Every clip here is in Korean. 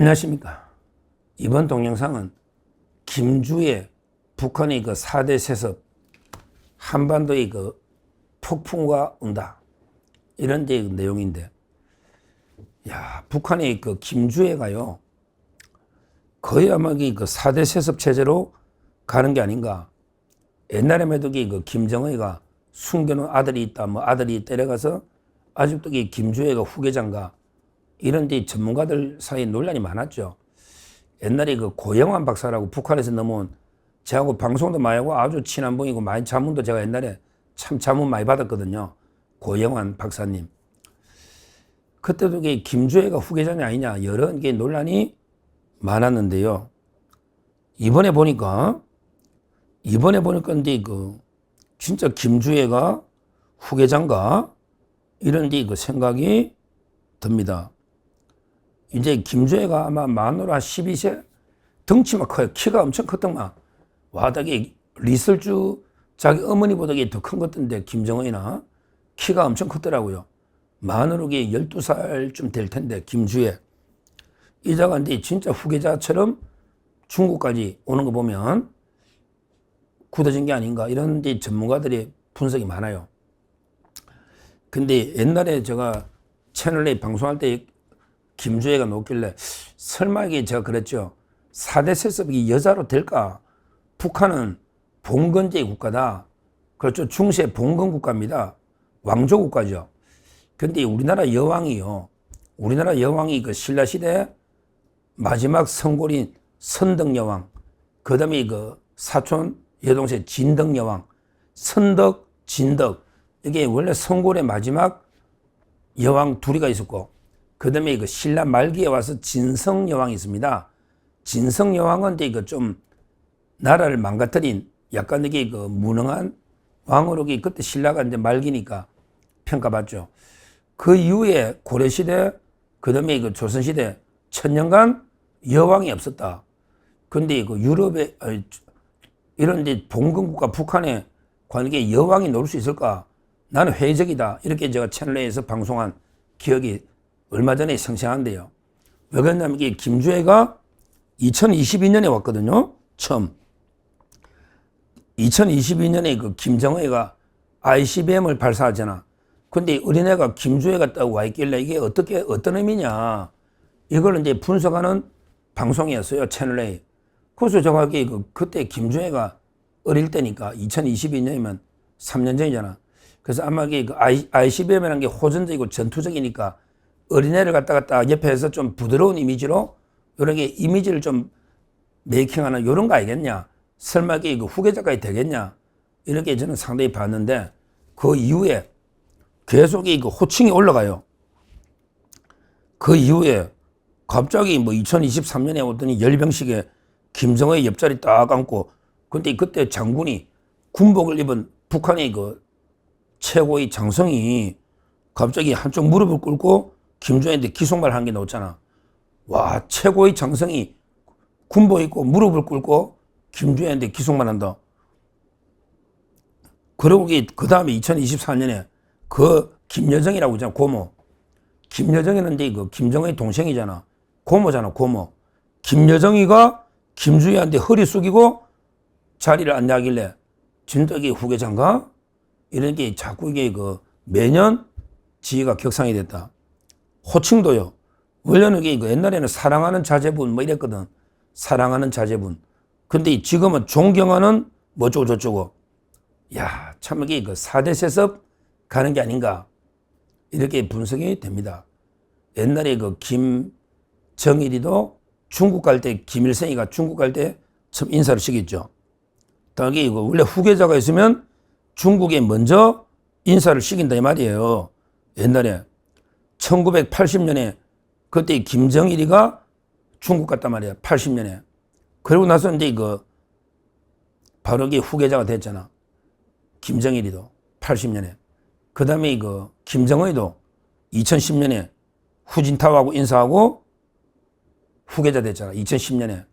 안녕하십니까. 이번 동영상은 김주의 북한의 그 4대 세습 한반도의 그 폭풍과 온다. 이런 데 내용인데, 야, 북한의 그 김주애가요, 거의 아마 그 4대 세습 체제로 가는 게 아닌가. 옛날에 매도기 그 김정의가 숨겨놓은 아들이 있다, 뭐 아들이 때려가서 아직도 이 김주애가 후계자인가. 이런 데 전문가들 사이에 논란이 많았죠. 옛날에 그 고영환 박사라고 북한에서 넘어온 저하고 방송도 많이 하고 아주 친한 분이고 많이 자문도 제가 옛날에 참 자문 많이 받았거든요. 고영환 박사님. 그때도 이게 김주애가 후계자냐 아니냐 여러 개 논란이 많았는데요. 이번에 보니까 이번에 보니까 근데 그 진짜 김주애가 후계자인가 이런 데그 생각이 듭니다. 이제 김주애가 아마 한 12세 덩치만 커요. 키가 엄청 컸더만. 와, 되게 리설주 자기 어머니보다 더 큰 것 같은데 김정은이나 키가 엄청 컸더라고요. 만으로 12살쯤 될 텐데 김주애. 이자가 근데 진짜 후계자처럼 중국까지 오는 거 보면 굳어진 게 아닌가 이런 데 전문가들이 분석이 많아요. 근데 옛날에 제가 채널에 방송할 때 김주애가 놓길래 설마 이게 제가 그랬죠. 4대 세습이 여자로 될까? 북한은 봉건제 국가다. 그렇죠. 중세 봉건 국가입니다. 왕조 국가죠. 근데 우리나라 여왕이요. 우리나라 여왕이 그 신라 시대 마지막 성골인 선덕 여왕, 그 다음에 그 사촌 여동생 진덕 여왕, 선덕, 진덕. 이게 원래 성골의 마지막 여왕 둘이가 있었고, 그 다음에 그 신라 말기에 와서 진성 여왕이 있습니다. 진성 여왕은 이거 좀 나라를 망가뜨린 약간 이게 그 무능한 왕으로 그때 신라가 이제 말기니까 평가받죠. 그 이후에 고려시대, 그 다음에 그 조선시대 천년간 여왕이 없었다. 근데 그 유럽에, 이런 데 봉건국가 북한에 관계 여왕이 놓을 수 있을까? 나는 회의적이다. 이렇게 제가 채널에서 방송한 기억이 얼마 전에 생생한데요. 왜 그랬냐면 이게 김주애가 2022년에 왔거든요. 처음. 2022년에 그 김정의가 ICBM을 발사하잖아. 근데 어린애가 김주애가 따고 와 있길래 이게 어떻게, 어떤 의미냐. 이걸 이제 분석하는 방송이었어요. 채널A. 그래서 정확히 그, 그때 김주애가 어릴 때니까 2022년이면 3년 전이잖아. 그래서 아마 이게 그 ICBM이라는 게 호전적이고 전투적이니까 어린애를 갖다 갖다 옆에서 좀 부드러운 이미지로 이런 게 이미지를 좀 메이킹하는 이런 거 알겠냐? 설마 이게 그 후계자까지 되겠냐? 이렇게 저는 상당히 봤는데 그 이후에 계속 이그 호칭이 올라가요. 그 이후에 갑자기 뭐 2023년에 오더니 열병식에 김정의 옆자리 딱 앉고 근데 그때 장군이 군복을 입은 북한의 그 최고의 장성이 갑자기 한쪽 무릎을 꿇고 김정한테 기속말 한 게 나왔잖아. 와, 최고의 장성이 군복 입고 무릎을 꿇고 김주애한테 기속말 한다. 그러고 그 다음에 2024년에 그 김여정이라고 있잖아, 고모. 김여정이는 이제 그 김정의 동생이잖아. 고모잖아, 고모. 김여정이가 김주희한테 허리 숙이고 자리를 안내하길래 진덕이 후계자인가? 이런 게 자꾸 이게 그 매년 지위가 격상이 됐다. 호칭도요. 원래는 그 옛날에는 사랑하는 자제분 뭐 이랬거든. 사랑하는 자제분. 근데 지금은 존경하는 뭐저쩌고 저쩌고. 야, 참 이게 그 4대 세습 가는 게 아닌가. 이렇게 분석이 됩니다. 옛날에 그 김정일이도 중국 갈 때 김일성이가 중국 갈때 처음 인사를 시켰죠. 당연히 이거 원래 후계자가 있으면 중국에 먼저 인사를 시킨다 이 말이에요. 옛날에 1980년에 그때 김정일이가 중국 갔단 말이야. 80년에. 그러고 나서 이제 그 바로 이 후계자가 됐잖아. 김정일이도 80년에. 그 다음에 그 김정의도 2010년에 후진타오하고 인사하고 후계자 됐잖아. 2010년에.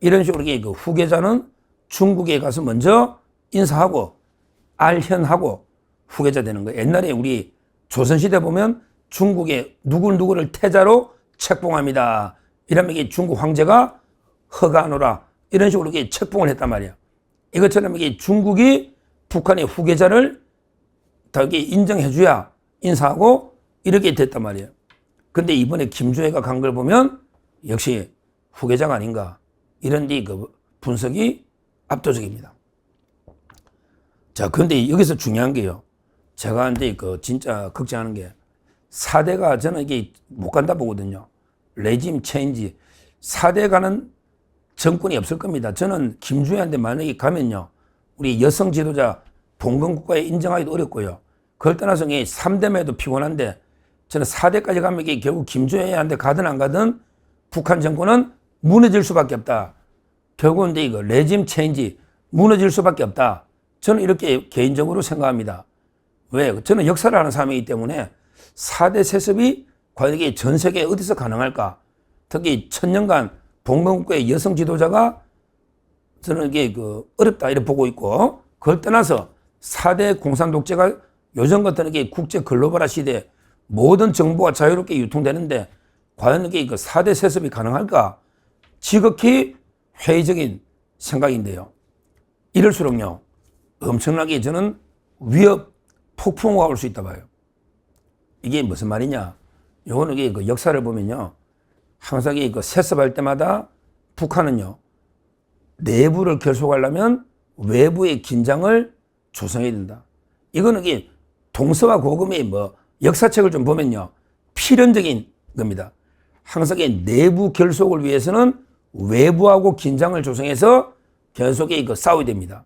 이런 식으로 그 후계자는 중국에 가서 먼저 인사하고 알현하고 후계자 되는 거예요. 옛날에 우리 조선시대 보면 중국에 누구누구를 태자로 책봉합니다. 이러면 이게 중국 황제가 허가하노라 이런 식으로 이게 책봉을 했단 말이야. 이것처럼 이게 중국이 북한의 후계자를 다 이게 인정해줘야 인사하고 이렇게 됐단 말이에요. 근데 이번에 김주애가 간 걸 보면 역시 후계자가 아닌가 이런 데그 분석이 압도적입니다. 자, 그런데 여기서 중요한 게요. 제가 근데 그 진짜 걱정하는 게 4대가 저는 이게 못 간다 보거든요. 레짐 체인지. 4대 가는 정권이 없을 겁니다. 저는 김주희한테 만약에 가면요. 우리 여성 지도자 봉건 국가에 인정하기도 어렵고요. 그걸 떠나서 이 3대매도 피곤한데 저는 4대까지 가면 이게 결국 김주희한테 가든 안 가든 북한 정권은 무너질 수밖에 없다. 결국은 이거 레짐 체인지 무너질 수밖에 없다. 저는 이렇게 개인적으로 생각합니다. 왜? 저는 역사를 하는 사람이기 때문에 4대 세습이 과연 이게 전 세계에 어디서 가능할까? 특히 천년간 봉건국가의 여성 지도자가 저는 이게 그 어렵다 이렇게 보고 있고 그걸 떠나서 4대 공산 독재가 요즘 같은 이게 국제 글로벌화 시대에 모든 정보가 자유롭게 유통되는데 과연 이게 그 4대 세습이 가능할까? 지극히 회의적인 생각인데요. 이럴수록요, 엄청나게 저는 위협, 폭풍우가 올 수 있다 봐요. 이게 무슨 말이냐? 요거는 그 역사를 보면요. 항상 이그 세습할 때마다 북한은요, 내부를 결속하려면 외부의 긴장을 조성해야 된다. 이거는 이게 동서와 고금의 뭐 역사책을 좀 보면요. 필연적인 겁니다. 항상 이 내부 결속을 위해서는 외부하고 긴장을 조성해서 계속 이거 싸워야 됩니다.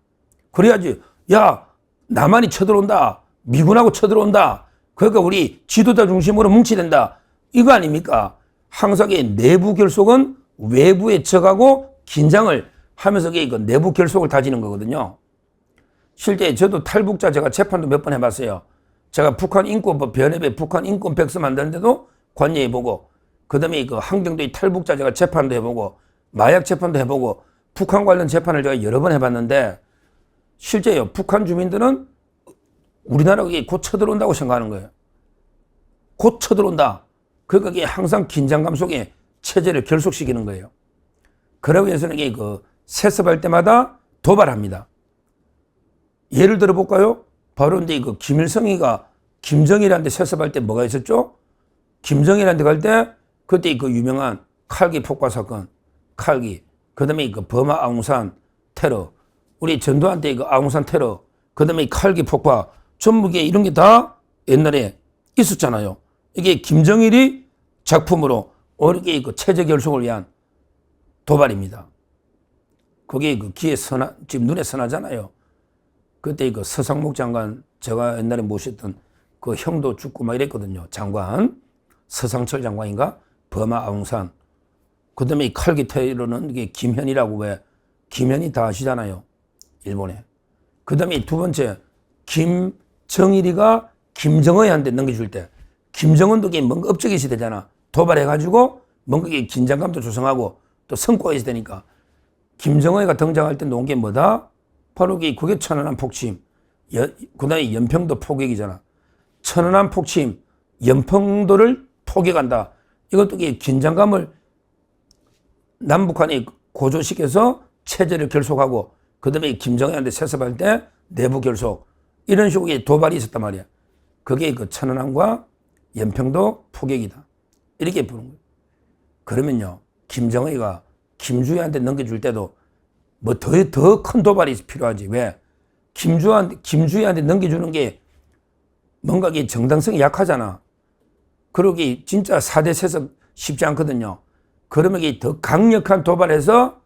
그래야지, 야, 남한이 쳐들어온다. 미군하고 쳐들어온다. 그러니까 우리 지도자 중심으로 뭉쳐야 된다. 이거 아닙니까? 항상 이 내부 결속은 외부에 적하고 긴장을 하면서 이거 내부 결속을 다지는 거거든요. 실제 저도 탈북자 제가 재판도 몇 번 해봤어요. 제가 북한 인권법 변협에 북한 인권 백서 만드는데도 관여해보고, 그 다음에 그 항정도의 탈북자 제가 재판도 해보고, 마약 재판도 해보고, 북한 관련 재판을 제가 여러 번 해봤는데, 실제요, 북한 주민들은 우리나라가 곧 쳐들어온다고 생각하는 거예요. 곧 쳐들어온다. 그러니까 이게 항상 긴장감 속에 체제를 결속시키는 거예요. 그러기 위해서는 이게 그 세습할 때마다 도발합니다. 예를 들어 볼까요? 바로 이제 그 김일성이가 김정일한테 세습할 때 뭐가 있었죠? 김정일한테 갈 때 그때 그 유명한 칼기 폭파 사건, 칼기, 그 다음에 그 버마 아웅산 테러, 우리 전두환 때 그 아웅산 테러, 그 다음에 칼기 폭파, 게 이런 게 다 옛날에 있었잖아요. 이게 김정일이 작품으로 어렵게 그 체제 결속을 위한 도발입니다. 그게 그 귀에 선하, 지금 눈에 선하잖아요. 그때 그 서상목 장관 제가 옛날에 모셨던 그 형도 죽고 막 이랬거든요. 장관 서상철 장관인가 버마 아웅산 그 다음에 이 칼기 테러는 이게 김현이라고 왜 김현이 다 아시잖아요. 일본에. 그 다음에 두 번째 김 정일이가 김정의한테 넘겨줄 때 김정은도 이게 뭔가 업적이 있어야 되잖아. 도발해가지고 뭔가 긴장감도 조성하고 또 성과가 있어야 되니까 김정의가 등장할 때 놓은 게 뭐다? 바로 그게 천안함 폭침, 그 다음에 연평도 포격이잖아. 천안함 폭침, 연평도를 포격한다. 이것도 긴장감을 남북한이 고조시켜서 체제를 결속하고 그 다음에 김정은한테 세습할 때 내부 결속 이런 식의 도발이 있었단 말이야. 그게 그 천안함과 연평도 포격이다. 이렇게 보는 거예요. 그러면요, 김정은이가 김주희한테 넘겨줄 때도 뭐 더, 더 큰 도발이 필요하지. 왜? 김주한, 김주희한테 넘겨주는 게 뭔가 이 정당성이 약하잖아. 그러기 진짜 4대 세습 쉽지 않거든요. 그러면 이게 더 강력한 도발해서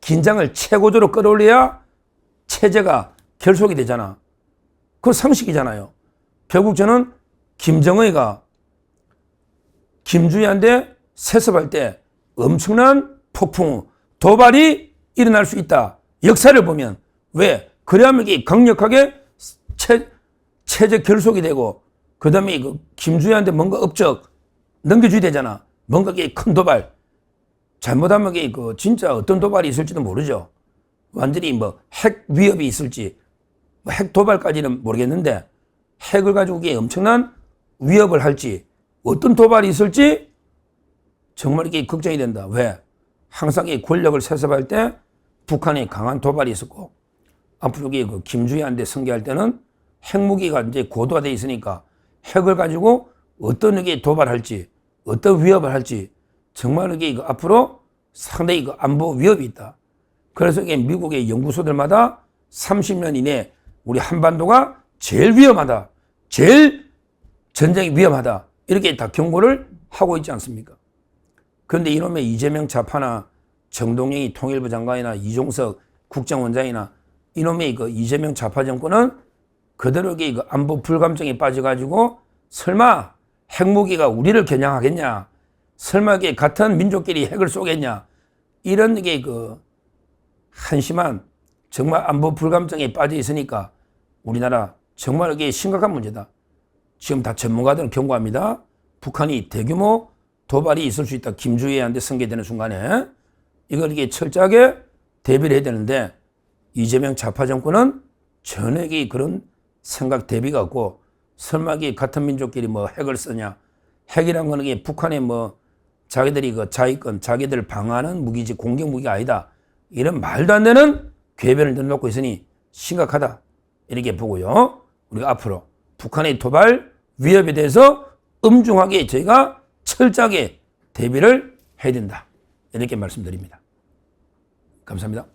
긴장을 최고조로 끌어올려야 체제가 결속이 되잖아. 그 상식이잖아요. 결국 저는 김정의가 김주희한테 세습할 때 엄청난 폭풍, 도발이 일어날 수 있다. 역사를 보면. 왜? 그래야만 강력하게 체, 체제 결속이 되고, 그 다음에 그 김주희한테 뭔가 업적 넘겨줘야 되잖아. 뭔가 큰 도발. 잘못하면 그 진짜 어떤 도발이 있을지도 모르죠. 완전히 뭐 핵 위협이 있을지, 뭐 핵 도발까지는 모르겠는데, 핵을 가지고 이게 엄청난 위협을 할지, 어떤 도발이 있을지 정말 이게 걱정이 된다. 왜? 항상 이 권력을 세습할 때 북한이 강한 도발이 있었고 앞으로 이그 김주희한테 승계할 때는 핵무기가 이제 고도화돼 있으니까 핵을 가지고 어떤 게 도발할지 어떤 위협을 할지 정말 이게 이거 앞으로 상당히 그 안보 위협이 있다. 그래서 이게 미국의 연구소들마다 30년 이내 우리 한반도가 제일 위험하다. 제일 전쟁이 위험하다. 이렇게 다 경고를 하고 있지 않습니까? 그런데 이놈의 이재명 좌파나 정동영이 통일부 장관이나 이종석 국정원장이나 이놈의 그 이재명 좌파 정권은 그대로 이게 그 안보 불감증에 빠져가지고 설마 핵무기가 우리를 겨냥하겠냐? 설마 이게 같은 민족끼리 핵을 쏘겠냐? 이런 게 그 한심한 정말 안보 불감증에 빠져 있으니까 우리나라 정말 이게 심각한 문제다. 지금 다 전문가들은 경고합니다. 북한이 대규모 도발이 있을 수 있다. 김주희한테 승계되는 순간에 이걸 이게 철저하게 대비를 해야 되는데 이재명 좌파 정권은 전혀 이게 그런 생각 대비가 없고 설마 이게 같은 민족끼리 뭐 핵을 쓰냐. 핵이란 거는 이게 북한의 뭐 자기들이 그 자위권, 자기들 방어하는 무기지 공격 무기가 아니다. 이런 말도 안 되는 궤변을 내놓고 있으니 심각하다. 이렇게 보고요. 우리가 앞으로 북한의 도발 위협에 대해서 엄중하게 저희가 철저하게 대비를 해야 된다. 이렇게 말씀드립니다. 감사합니다.